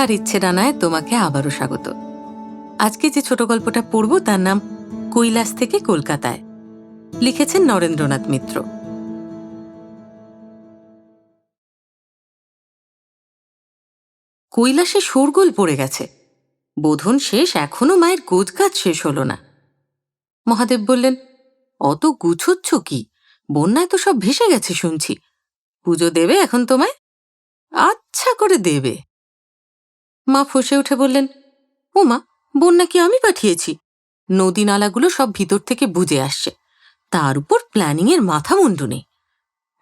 পৃথার ইচ্ছে ডানায় তোমাকে আবারও স্বাগত। আজকে যে ছোট গল্পটা পড়ব, তার নাম কৈলাস থেকে কলকাতায়। লিখেছেন নরেন্দ্রনাথ মিত্র। কৈলাসে শোরগোল পড়ে গেছে। বোধন শেষ, এখনও মায়ের গোজগাছ শেষ হলো না। মহাদেব বললেন, অত গুছোচ্ছ কি? বন্যায় তো সব ভেসে গেছে শুনছি। পুজো দেবে এখন তোমায়? আচ্ছা করে দেবে। মা ফসে উঠে বললেন ও মা বন্যা কি আমি পাঠিয়েছি? নদী নালাগুলো সব ভিতর থেকে বুঝে আসছে। তার উপর প্ল্যানিংয়ের মাথা মুন্ডু নেই।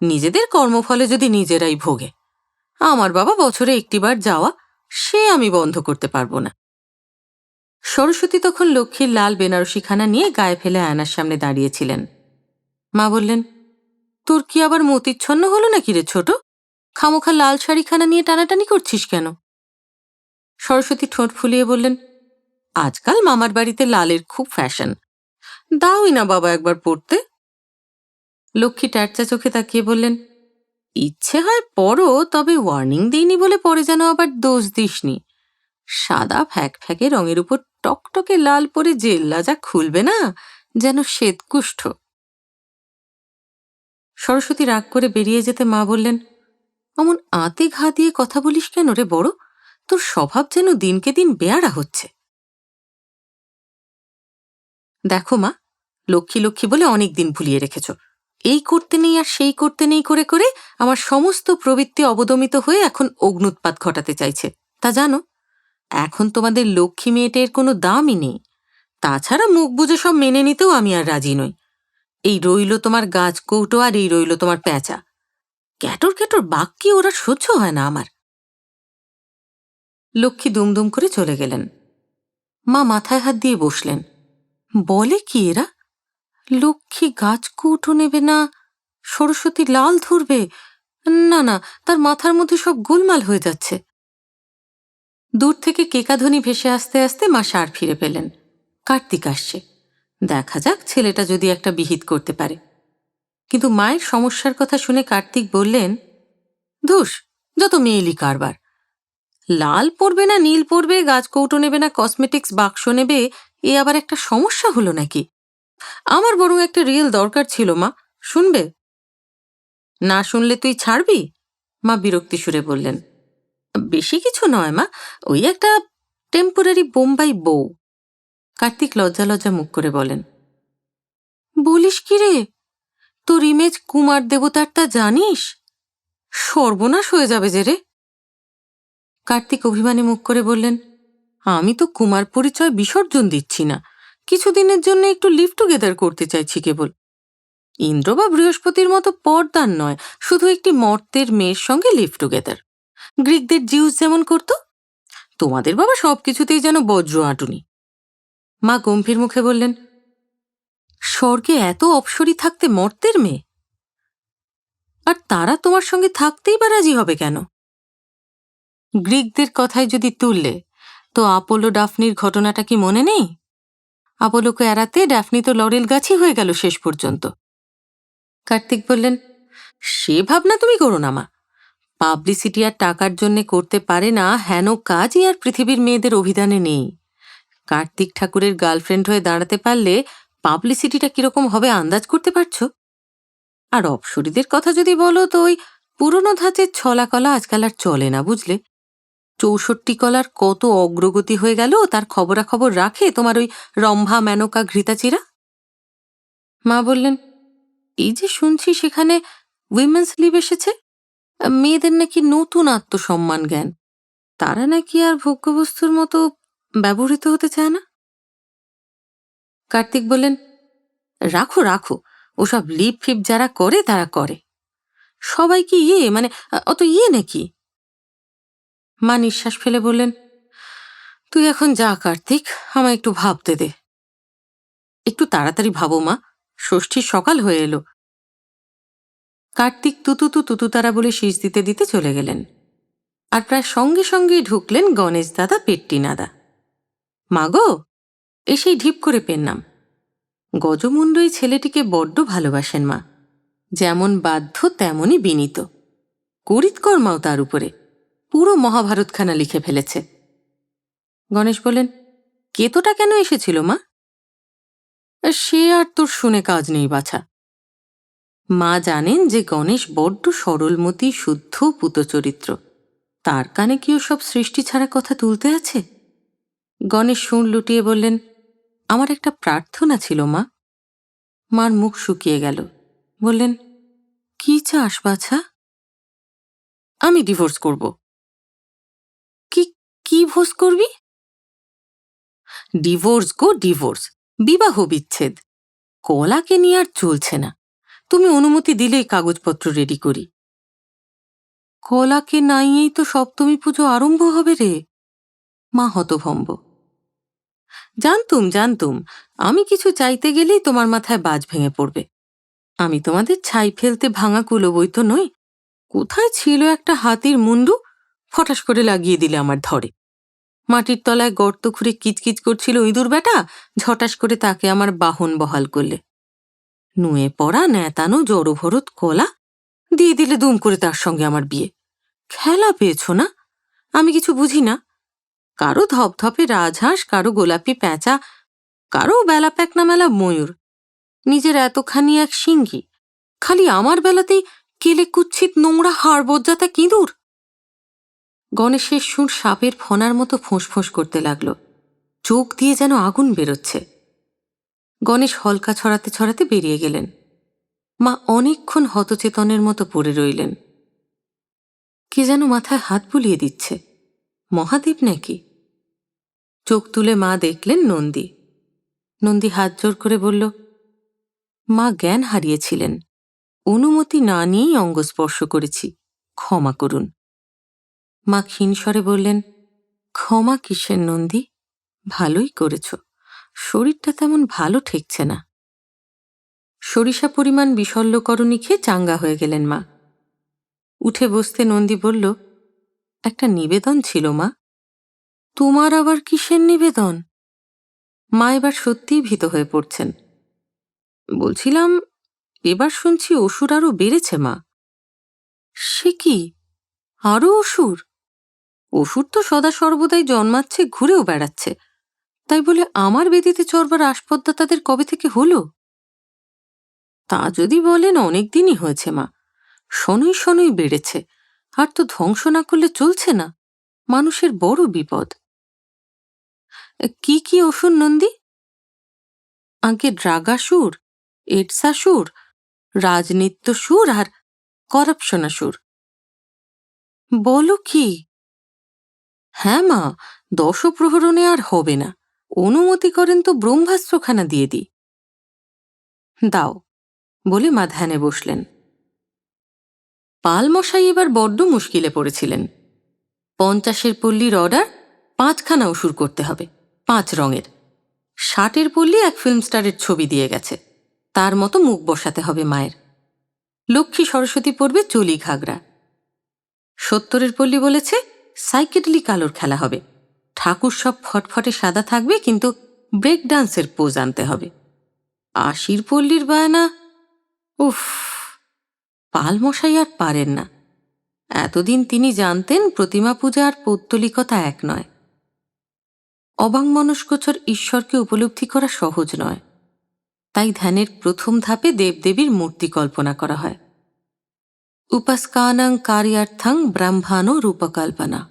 নিজেদের কর্মফলে যদি নিজেরাই ভোগে। আমার বাবা বছরে একটিবার যাওয়া, সে আমি বন্ধ করতে পারব না। সরস্বতী তখন লক্ষ্মীর লাল বেনারসিখানা নিয়ে গায়ে ফেলে আয়নার সামনে দাঁড়িয়েছিলেন। মা বললেন, তোর কি আবার মতিচ্ছন্ন হলো নাকি রে ছোট? খামোখা লাল শাড়িখানা নিয়ে টানাটানি করছিস কেন? সরস্বতী ঠোঁট ফুলিয়ে বললেন, আজকাল মামার বাড়িতে লালের খুব ফ্যাশন। দাওই না বাবা একবার পড়তে? লক্ষ্মী ট্যাটচা চোখে তাকিয়ে বললেন, ইচ্ছে হয় পড়ো, তবে ওয়ার্নিং দিইনি বলে পরে যেন আবার দোষ দিসনি। সাদা ফ্যাক ফ্যাকে রঙের উপর টকটকে লাল পরে জেল্লা যা খুলবে না, যেন শ্বেতকুষ্ঠ। সরস্বতী রাগ করে বেরিয়ে যেতে মা বললেন, অমন আতে ঘা দিয়ে কথা বলিস কেন রে বড়? তোর স্বভাব যেন দিনকে দিন বেয়ারা হচ্ছে। দেখো মা, লক্ষ্মী লক্ষ্মী বলে অনেক দিন ভুলিয়ে রেখেছ। এই করতে নেই আর সেই করতে নেই করে করে আমার সমস্ত প্রবৃত্তি অবদমিত হয়ে এখন অগ্নুৎপাত ঘটাতে চাইছে। তা জানো, এখন তোমাদের লক্ষ্মী মেয়েটের কোনো দামই নেই। তাছাড়া মুখ বুঝে সব মেনে নিতেও আমি আর রাজি নই। এই রইল তোমার গাছ কৌটো আর এই রইল তোমার প্যাঁচা। ক্যাটর ক্যাটর বাক্যি ওরা সহ্য হয় না আমার। লক্ষ্মী দুমদুম করে চলে গেলেন। মা মাথায় হাত দিয়ে বসলেন। বলে কি এরা? লক্ষ্মী গাছ কৌটো নেবে না, সরস্বতী লাল ধরবে। না না, তার মাথার মধ্যে সব গোলমাল হয়ে যাচ্ছে। দূর থেকে কেকাধ্বনি ভেসে আসতে আসতে মা সার ফিরে পেলেন। কার্তিক আসছে। দেখা যাক ছেলেটা যদি একটা বিহিত করতে পারে। কিন্তু মায়ের সমস্যার কথা শুনে কার্তিক বললেন, ধুস, যত মেয়েলি কারবার লাল পরবে না নীল পরবে গাছ কৌটো নেবে না কসমেটিক্স বাক্স নেবে, এ আবার একটা সমস্যা হলো নাকি? আমার বরং একটা রিয়েল দরকার ছিল, মা। শুনবে? না শুনলে তুই ছাড়বি? মা বিরক্তি সুরে বললেন। বেশি কিছু নয়, মা। ওই একটা টেম্পোরারি বোম্বাই বউ। কার্তিক লজ্জা লজ্জা মুখ করে বলেন। বলিস কি রে? তোর ইমেজ কুমার দেবতার তা জানিস? সর্বনাশ হয়ে যাবে যে রে। কার্তিক অভিমানী মুখ করে বললেন, আমি তো কুমার পরিচয় বিসর্জন দিচ্ছি না। কিছুদিনের জন্য একটু লিভ টুগেদার করতে চাইছি কেবল। ইন্দ্র বা বৃহস্পতির মতো পর্দার নয়, শুধু একটি মর্তের মেয়ের সঙ্গে লিভ টুগেদার। গ্রিকদের জিউস যেমন করত, তোমাদের বাবা সব কিছুতেই যেন বজ্র আটুনি। মা গম্ভীর মুখে বললেন, স্বর্গে এত অপসরী থাকতে মর্তের মেয়ে? আর তারা তোমার সঙ্গে থাকতেই বা রাজি হবে কেন? গ্রিকদের কথায় যদি তুললে, তো আপোলো ডাফনির ঘটনাটা কি মনে নেই? আপোলোকে এড়াতে ডাফনি তো লরেল গাছই হয়ে গেল শেষ পর্যন্ত। কার্তিক বললেন, সে ভাবনা তুমি করো না মা। পাবলিসিটি আর টাকার জন্যে করতে পারে না হেন কাজই আর পৃথিবীর মেয়েদের অভিধানে নেই। কার্তিক ঠাকুরের গার্লফ্রেন্ড হয়ে দাঁড়াতে পারলে পাবলিসিটিটা কীরকম হবে আন্দাজ করতে পারছ? আর অপসরীদের কথা যদি বলো তো ওই পুরনো ধাঁচের ছলা কলা আজকাল আর চলে না বুঝলে? চৌষট্টি কলার কত অগ্রগতি হয়ে গেল, তার খবরাখবর রাখে তোমার ওই রম্ভা, মেনকা, ঘৃতাচিরা? মা বললেন, এই যে শুনছি সেখানে উইমেন্স লিভ এসেছে, মেয়েদের নাকি নতুন আত্মসম্মান জ্ঞান, তারা নাকি আর ভোগ্যবস্তুর মতো ব্যবহৃত হতে চায় না? কার্তিক বললেন, রাখো রাখো, ওসব লিপ ফিপ যারা করে, তারা করে। সবাই কি ইয়ে মানে অত ইয়ে নাকি? মা নিঃশ্বাস ফেলে বললেন, তুই এখন যা, কার্তিক, আমায় একটু ভাবতে দে একটু তাড়াতাড়ি ভাবো, মা। ষষ্ঠীর সকাল হয়ে এলো। কার্তিক তুতুতু তারা বলে শীষ দিতে দিতে চলে গেলেন। আর প্রায় সঙ্গে সঙ্গেই ঢুকলেন গণেশ দাদা, পেট্টি নাদা। মাগো এসেই ঢিপ করে পেন্নাম। গজমুণ্ড এই ছেলেটিকে বড্ড ভালোবাসেন মা। যেমন বাধ্য, তেমনই বিনীত। করিতকর্মাও তার উপরে। পুরো মহাভারতখানা লিখে ফেলেছে। গণেশ বললেন, কেতোটা কেন এসেছিল, মা? সে আর তোর শুনে কাজ নেই, বাছা। মা জানেন যে গণেশ বড্ড সরলমতি, শুদ্ধ, পুতচরিত্র। তার কানে কি সব সৃষ্টি ছাড়া কথা তুলতে আছে? গণেশ শুন লুটিয়ে বললেন, আমার একটা প্রার্থনা ছিল, মা। মার মুখ শুকিয়ে গেল। বললেন, কি চাস, বাছা? আমি ডিভোর্স করব। কি ভোজ করবি? ডিভোর্স গো ডিভোর্স, বিবাহ বিচ্ছেদ। কলাকে নিয়ে আর চলছে না। তুমি অনুমতি দিলেই কাগজপত্র রেডি করি। কলাকে নাইয়েই তো সপ্তমী পুজো আরম্ভ হবে রে। মা হতভম্ব। জানতুম জানতুম, আমি কিছু চাইতে গেলেই তোমার মাথায় বাজ ভেঙে পড়বে। আমি তোমাদের ছাই ফেলতে ভাঙা কুলো বই তো নই। কোথায় ছিল একটা হাতির মুন্ডু? ফটাস করে লাগিয়ে দিলে আমার ধরে। মাটির তলায় গর্ত খুঁড়ে কিচকিচ করছিল ইঁদুর বেটা, ঝটাস করে তাকে আমার বাহন বহাল করলে। নুয়ে পড়া ন্যাতানো জড়ভরত কলা, দিয়ে দিলে দুম করে তার সঙ্গে আমার বিয়ে। খেলা পেয়েছ না? আমি কিছু বুঝি না। কারও ধপধপে রাজহাঁস, কারও গোলাপি প্যাঁচা কারও বেলা প্যাকনা মেলা ময়ূর। নিজের এতখানি এক সিঙ্গি খালি আমার বেলাতেই কেলে কুচ্ছিত নোংরা হাড় বজ্জাতা কিঁদুর গণেশের সুর সাপের ফনার মতো ফোঁস করতে লাগল। চোখ দিয়ে যেন আগুন বেরোচ্ছে। গণেশ হলকা ছড়াতে ছড়াতে বেরিয়ে গেলেন। মা অনেকক্ষণ হতচেতনের মতো পড়ে রইলেন। কে যেন মাথায় হাত বুলিয়ে দিচ্ছে। মহাদেব নাকি? চোখ তুলে মা দেখলেন নন্দী। নন্দী হাত জোর করে বলল, মা জ্ঞান হারিয়েছিলেন। অনুমতি না নিয়েই অঙ্গস্পর্শ করেছি। ক্ষমা করুন। মা ক্ষীণস্বরে বললেন, ক্ষমা কিসের নন্দী? ভালোই করেছ। শরীরটা তেমন ভালো ঠেকছে না। সরিষা পরিমাণ বিশল্যকরণী খেয়ে চাঙ্গা হয়ে গেলেন মা। উঠে বসতে নন্দী বলল, একটা নিবেদন ছিল মা। তোমার আবার কিসের নিবেদন? মা এবার সত্যিই ভীত হয়ে পড়ছেন। বলছিলাম, এবার শুনছি অসুর আরও বেড়েছে মা। সে কি? আরও অসুর? অসুর তো সদা সর্বদাই জন্মাচ্ছে, ঘুরেও বেড়াচ্ছে। তাই বলে আমার বেদিতে চড়বার আসপদ্দা তাদের কবে থেকে হলো? তা যদি বলেন অনেক দিনই হয়েছে মা। শনই শনই বেড়েছে। আর তো ধ্বংস না করলে চলছে না। মানুষের বড় বিপদ। কি কি অসুর নন্দী? আগে ড্রাগাসুর, এডসাসুর রাজনিত্য সুর আর করাপশনাসুর। বলো কি? হ্যাঁ মা, দশপ্রহরণে আর হবে না। অনুমতি করেন তো ব্রহ্মাস্ত্রখানা দিয়ে দিই। দাও, বলে মা ধ্যানে বসলেন। পালমশাই এবার বড্ড মুশকিলে পড়েছিলেন। পঞ্চাশের পল্লীর অর্ডার পাঁচখানা ওষুর করতে হবে, পাঁচ রঙের। ষাটের পল্লী এক ফিল্ম স্টারের ছবি দিয়ে গেছে। তার মতো মুখ বসাতে হবে মায়ের। লক্ষ্মী সরস্বতী পড়বে চলি ঘাগরা। সত্তরের পল্লী বলেছে সাইকেডলি কালোর খেলা হবে। ঠাকুর সব ফটফটে সাদা থাকবে, কিন্তু ব্রেক ডান্সের পোজ আনতে হবে। আশির পল্লীর বায়না? উফ, পালমশাই আর পারেন না। এতদিন তিনি জানতেন প্রতিমা পূজা আর পৌত্তলিকতা এক নয়। অবাংমনস্কোচর ঈশ্বরকে উপলব্ধি করা সহজ নয়। তাই ধ্যানের প্রথম ধাপে দেবদেবীর মূর্তি কল্পনা করা হয়। উপাসকানাং কার্যার্থাং ব্রাহ্মাণও রূপকল্পনা।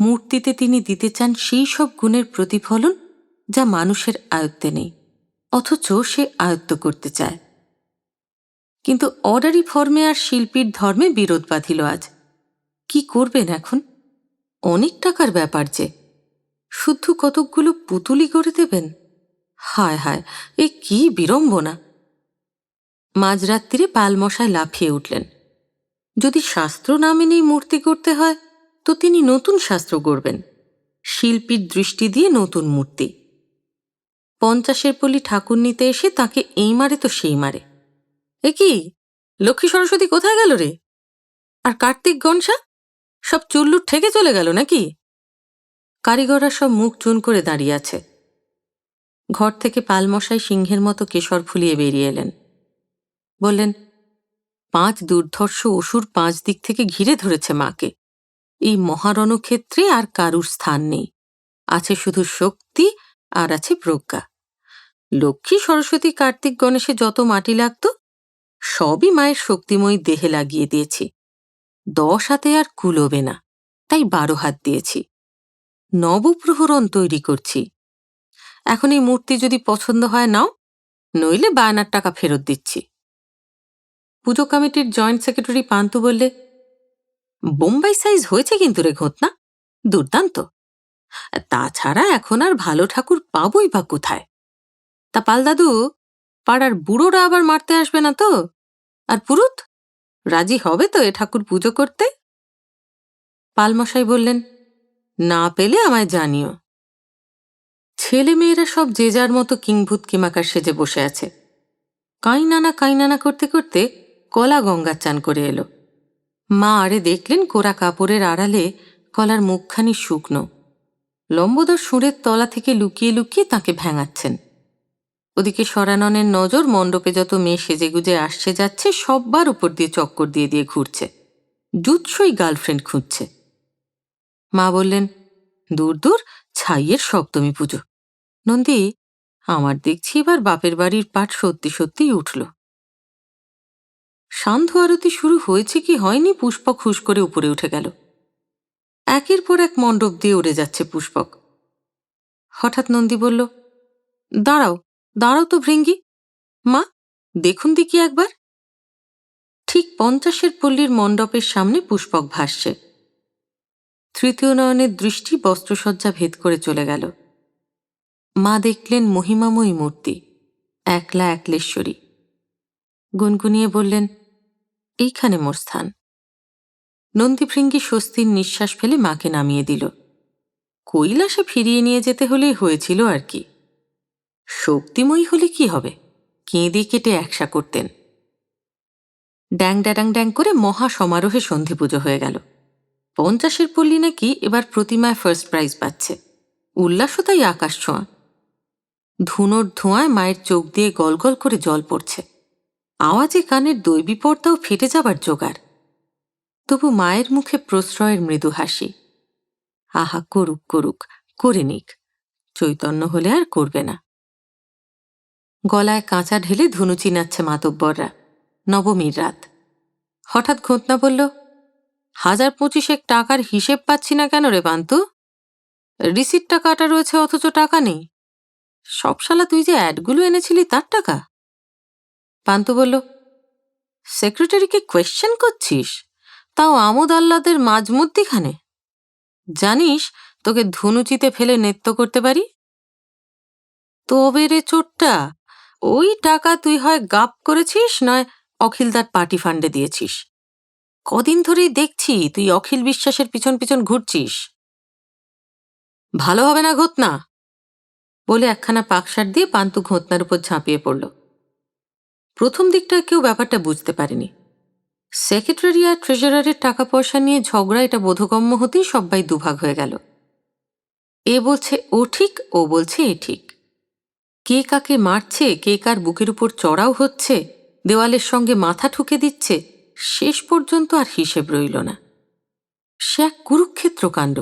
মূর্তিতে তিনি দিতে চান সেই সব গুণের প্রতিফলন যা মানুষের আয়ত্তে নেই, অথচ সে আয়ত্ত করতে চায়। কিন্তু অর্ডারি ফর্মে আর শিল্পীর ধর্মে বিরোধ বাঁধিল আজ। কি করবেন এখন? অনেক টাকার ব্যাপার যে। শুদ্ধ কতকগুলো পুতুলি করে দেবেন? হায় হায়, এ কি বিড়ম্বনা! মাঝরাত্রিরে পালমশায় লাফিয়ে উঠলেন। যদি শাস্ত্র না মেনেই মূর্তি করতে হয়, তো তিনি নতুন শাস্ত্র গড়বেন। শিল্পীর দৃষ্টি দিয়ে নতুন মূর্তি। পঞ্চাশের পল্লী ঠাকুর নিতে এসে তাকে এই মারে তো সেই মারে। এ কি? লক্ষ্মী সরস্বতী কোথায় গেল রে? আর কার্তিক গনসা? সব চুল্লুর ঠেকে চলে গেল নাকি? কারিগররা সব মুখ চুন করে দাঁড়িয়ে আছে। ঘর থেকে পালমশাই সিংহের মতো কেশর ফুলিয়ে বেরিয়ে এলেন। বললেন, পাঁচ দুর্ধর্ষ অসুর পাঁচ দিক থেকে ঘিরে ধরেছে মাকে। এই মহারণক্ষেত্রে আর কারুর স্থান নেই। আছে শুধু শক্তি আর আছে প্রজ্ঞা। লক্ষ্মী, সরস্বতী, কার্তিক, গণেশে যত মাটি লাগত, সবই মায়ের শক্তিময়ী দেহে লাগিয়ে দিয়েছি। দশ হাতে আর কুলোবে না, তাই বারো হাত দিয়েছি। নবপ্রহরণ তৈরি করছি। এখন এই মূর্তি যদি পছন্দ হয় নাও, নইলে বায়নার টাকা ফেরত দিচ্ছি। পুজো কমিটির জয়েন্ট সেক্রেটারি পান্তু বললে, বোম্বাই সাইজ হয়েছে কিন্তু রে ঘটনা, দুর্দান্ত। তাছাড়া এখন আর ভালো ঠাকুর পাবই বা কোথায়? তা পাল দাদু পাড়ার বুড়োরা আবার মারতে আসবে না তো? আর পুরুত, রাজি হবে তো এ ঠাকুর পুজো করতে? পালমশাই বললেন, না পেলে আমায় জানিও। ছেলে মেয়েরা সব যে যার মতো কিংভূত কিমাকার সেজে বসে আছে। কাইনানা কাইনানা করতে করতে কলা গঙ্গার চান করে এলো। মা আরে দেখলেন কোরা কাপড়ের আড়ালে কলার মুখখানি শুকনো। লম্বদর সুরের তলা থেকে লুকিয়ে লুকিয়ে তাকে ভেঙাচ্ছেন। ওদিকে সরাননের নজর মণ্ডপে যত মেয়ে সেজেগুজে আসছে যাচ্ছে সববার উপর দিয়ে চক্কর দিয়ে দিয়ে ঘুরছে। জুৎসই গার্লফ্রেন্ড খুঁজছে। মা বললেন, দূর দূর, ছাইয়ের সপ্তমী পুজো। নন্দী, আমার দেখছি এবার বাপের বাড়ির পাঠ সত্যি সত্যিই উঠল। সান্ধ্য আরতি শুরু হয়েছে কি হয়নি পুষ্পক হুস করে উপরে উঠে গেল। একের পর এক মণ্ডপ দিয়ে উড়ে যাচ্ছে পুষ্পক। হঠাৎ নন্দী বলল, দাঁড়াও দাঁড়াও তো ভৃঙ্গি। মা, দেখুন দেখি একবার। ঠিক পঞ্চাশের পল্লীর মণ্ডপের সামনে পুষ্পক ভাসছে। তৃতীয় নয়নের দৃষ্টি বস্ত্রসজ্জা ভেদ করে চলে গেল। মা দেখলেন মহিমাময়ী মূর্তি, একলা একলেশ্বরী। গুনগুনিয়ে বললেন এইখানে মোর স্থান নন্দীভৃঙ্গি স্বস্তির নিঃশ্বাস ফেলে মাকে নামিয়ে দিল। কৈলাসে ফিরিয়ে নিয়ে যেতে হলেই হয়েছিল আর কি। শক্তিময়ী হলে কি হবে? কেঁদে কেটে একসা করতেন। ড্যাং ড্যাডাং ড্যাং করে মহা সমারোহে সন্ধি পুজো হয়ে গেল। পঞ্চাশের পল্লী নাকি এবার প্রতিমায় ফার্স্ট প্রাইজ পাচ্ছে। উল্লাসও তাই আকাশ ছোঁয়া। ধুনোর ধোঁয়ায় মায়ের চোখ দিয়ে গলগল করে জল পড়ছে। আওয়াজে কানের দৈবী পর্দাও ফেটে যাবার জোগাড়। তবু মায়ের মুখে প্রশ্রয়ের মৃদু হাসি। আহা, করুক করুক, করে নিক। চৈতন্য হলে আর করবে না। গলায় কাঁচা ঢেলে ধুনু চিনাচ্ছে মাতব্বররা। নবমীর রাত। হঠাৎ ঘটনা বলল, হাজার পঁচিশেক টাকার হিসেব পাচ্ছি না কেন রে পান্তু রিসিটটা কাটা রয়েছে, অথচ টাকা নেই। সব শালা তুই যে অ্যাডগুলো এনেছিলি, তার টাকা? পান্তু বলল, সেক্রেটারিকে কোয়েশ্চেন করছিস? তাও আমোদ আল্লাদের মাঝমধ্যিখানে জানিস তোকে ধনুচিতে ফেলে নৃত্য করতে পারি? তবে রে চোটটা, ওই টাকা তুই হয় গাপ করেছিস নয় অখিলদার পার্টি ফান্ডে দিয়েছিস? কদিন ধরেই দেখছি তুই অখিল বিশ্বাসের পিছন পিছন ঘুরছিস। ভালো হবে না ঘটনা? বলে একখানা পাকসার দিয়ে পান্তু ঘটনার উপর ঝাঁপিয়ে পড়ল। প্রথম দিকটা কেউ ব্যাপারটা বুঝতে পারেনি। সেক্রেটারি আর ট্রেজারারের টাকা পয়সা নিয়ে ঝগড়া এটা বোধগম্য হতেই সবাই দুভাগ হয়ে গেল। এ বলছে, ও ঠিক, ও বলছে, এ ঠিক। কে কাকে মারছে, কে কার বুকের উপর চড়াও হচ্ছে, দেওয়ালের সঙ্গে মাথা ঠুকে দিচ্ছে, শেষ পর্যন্ত আর হিসেব রইল না। সে এক কুরুক্ষেত্র কাণ্ড।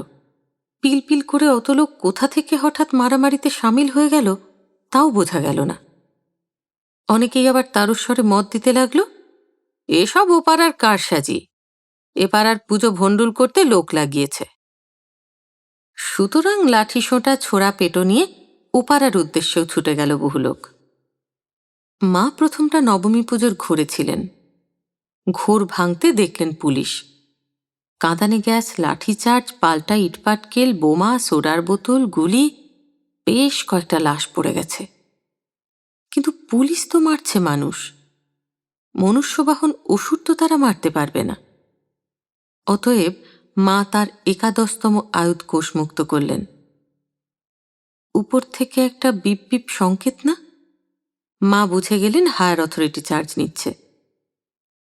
পিলপিল করে অত লোক কোথা থেকে হঠাৎ মারামারিতে সামিল হয়ে গেল, তাও বোঝা গেল না। অনেকেই আবার তারস্বরে মত দিতে লাগল, এসব ওপাড়ার কার সাজি? এ পাড়ার পুজো ভণ্ডুল করতে লোক লাগিয়েছে। সুতরাং লাঠি সোঁটা ছোড়া পেটো নিয়ে ওপাড়ার উদ্দেশ্যেও ছুটে গেল বহু লোক। মা প্রথমটা নবমী পুজোর ঘুরে ছিলেন। ঘোর ভাঙতে দেখলেন পুলিশ। কাঁদানে গ্যাস লাঠিচার্জ পাল্টা ইটপাটকেল, বোমা, সোডার বোতল, গুলি, বেশ কয়েকটা লাশ পড়ে গেছে। কিন্তু পুলিশ তো মারছে মানুষ। মনুষ্যবাহন ওষুধ তো তারা মারতে পারবে না। অতএব মা তার একাদশতম আয়ুধ কোষমুক্ত করলেন। উপর থেকে একটা বিপ বিপ সংকেত না? মা বুঝে গেলেন হায়ার অথরিটি চার্জ নিচ্ছে।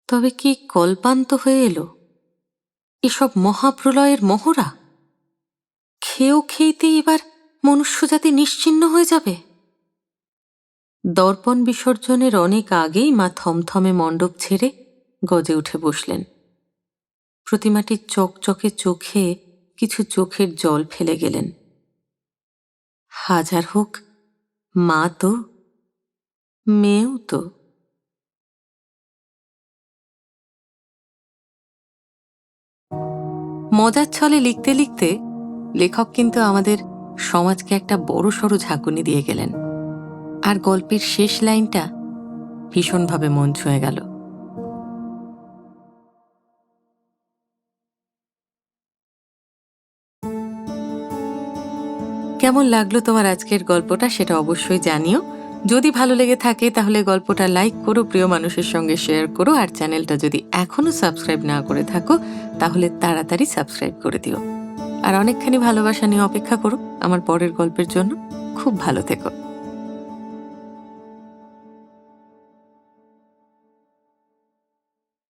তবে কি কল্পান্ত হয়ে এলো? এসব মহাপ্রলয়ের মহড়া? খেয়েও খেইতেই এবার মনুষ্যজাতি নিশ্চিন্ন হয়ে যাবে? দর্পণ বিসর্জনের অনেক আগেই মা থমথমে মণ্ডপ ছেড়ে গজে উঠে বসলেন। প্রতিমাটির চকচকে চোখে কিছু চোখের জল ফেলে গেলেন। হাজার হোক, মা তো, মেয়েও তো। মজার ছলে লিখতে লিখতে লেখক কিন্তু আমাদের সমাজকে একটা বড় সড়ো ঝাঁকুনি দিয়ে গেলেন। আর গল্পের শেষ লাইনটা ভীষণভাবে মন ছুঁয়ে গেল। কেমন লাগল তোমার আজকের গল্পটা সেটা অবশ্যই জানিও। যদি ভালো লেগে থাকে তাহলে গল্পটা লাইক করো, প্রিয় মানুষের সঙ্গে শেয়ার করো, আর চ্যানেলটা যদি এখনও সাবস্ক্রাইব না করে থাকো তাহলে তাড়াতাড়ি সাবস্ক্রাইব করে দিও। আর অনেকখানি ভালোবাসা নিয়ে অপেক্ষা করো আমার পরের গল্পের জন্য। খুব ভালো থেকো।